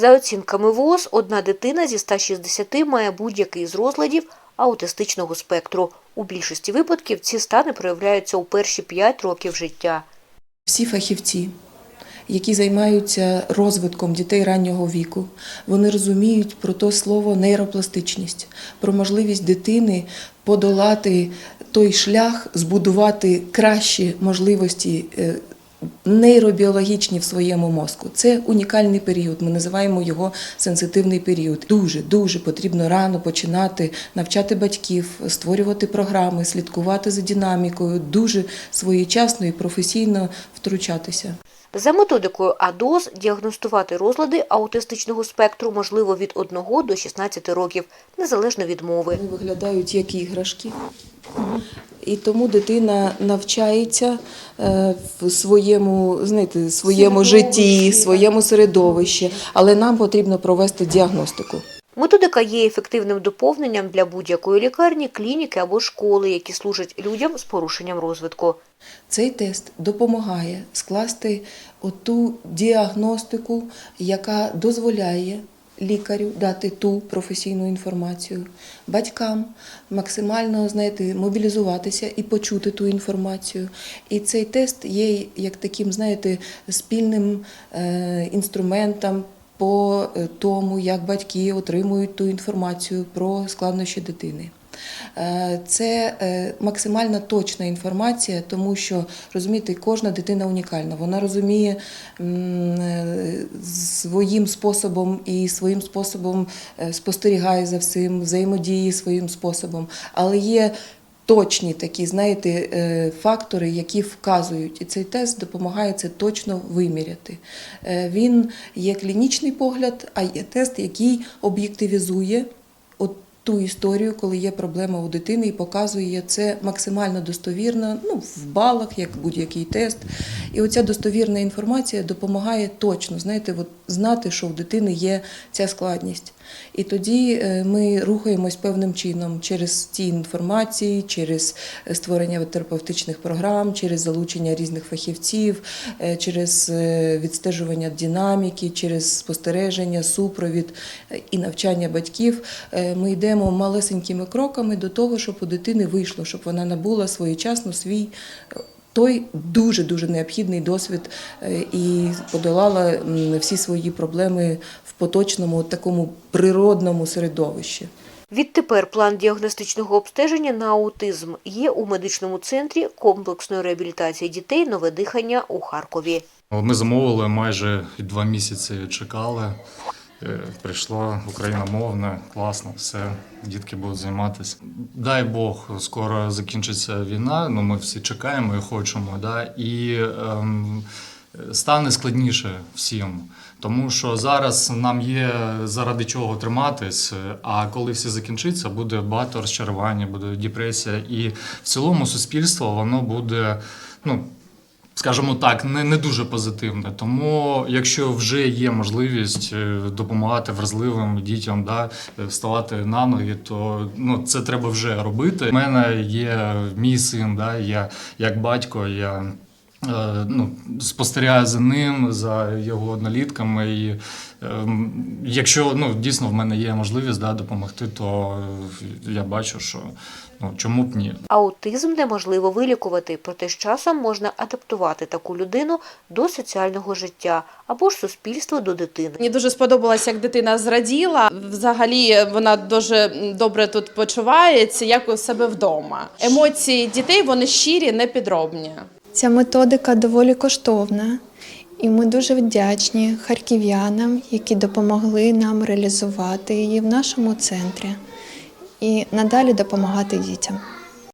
За оцінками ВОЗ, одна дитина зі 160 має будь-який з розладів аутистичного спектру. У більшості випадків ці стани проявляються у перші 5 років життя. Всі фахівці, які займаються розвитком дітей раннього віку, вони розуміють про то слово нейропластичність, про можливість дитини подолати той шлях, збудувати кращі можливості. Нейробіологічні в своєму мозку це унікальний період. Ми називаємо його сенситивний період. Дуже дуже потрібно рано починати навчати батьків, створювати програми, слідкувати за динамікою, дуже своєчасно і професійно втручатися. За методикою АДОЗ діагностувати розлади аутистичного спектру можливо від 1 до 16 років, незалежно від мови. Вони виглядають як іграшки. І тому дитина навчається е, в своєму, знаєте, своєму житті, своєму середовищі, але нам потрібно провести діагностику. Методика є ефективним доповненням для будь-якої лікарні, клініки або школи, які служать людям з порушенням розвитку. Цей тест допомагає скласти оту діагностику, яка дозволяє лікарю дати ту професійну інформацію, батькам максимально знаєте, мобілізуватися і почути ту інформацію. І цей тест є як таким, знаєте, спільним е, інструментом по е, тому, як батьки отримують ту інформацію про складнощі дитини. Е, Це е, максимально точна інформація, тому що розумієте, кожна дитина унікальна. Вона розуміє своїм способом і своїм способом спостерігає за всім, взаємодіє своїм способом. Але є точні такі, знаєте, е, фактори, які вказують, і цей тест допомагає це точно виміряти. Е, Він є клінічний погляд, а є тест, який об'єктивізує ту історію, коли є проблема у дитини, і показує це максимально достовірно, ну, в балах, як будь-який тест. І оця достовірна інформація допомагає точно, знаєте, от знати, що в дитини є ця складність. І тоді е, ми рухаємось певним чином через ті інформації, через е, створення терапевтичних програм, через залучення різних фахівців, е, через відстежування динаміки, через спостереження, супровід і навчання батьків. Ми йдемо малесенькими кроками до того, щоб у дитини вийшло, щоб вона набула своєчасно свій. Той дуже дуже необхідний досвід е, і подолала всі свої проблеми в поточному такому природному середовищі. Відтепер план діагностичного обстеження на аутизм є у медичному центрі комплексної реабілітації дітей «Нове дихання» у Харкові. Ми замовили майже два місяці чекали. Е, Прийшла україномовна, класно, все, дітки будуть займатися. Дай Бог, скоро закінчиться війна, ну ми всі чекаємо і хочемо. Да? І ем, стане складніше всім. Тому що зараз нам є заради чого триматись, а коли все закінчиться, буде багато розчарування, буде депресія. І в цілому суспільство воно буде, ну, скажімо так, не, не дуже позитивне. Тому, якщо вже є можливість е, допомагати вразливим дітям, да, е, вставати на ноги, то ну, це треба вже робити. У мене є мій син, да, я як батько, я. Е, Ну, спостерігаю за ним, за його однолітками. І ем, якщо ну, дійсно в мене є можливість да, допомогти, то я бачу, що ну, чому б ні. Аутизм неможливо вилікувати, проте з часом можна адаптувати таку людину до соціального життя або ж суспільства до дитини. Мені дуже сподобалося, як дитина зраділа. Взагалі вона дуже добре тут почувається, як у себе вдома. Емоції дітей вони щирі, не підробні. Ця методика доволі коштовна, і ми дуже вдячні харків'янам, які допомогли нам реалізувати її в нашому центрі і надалі допомагати дітям.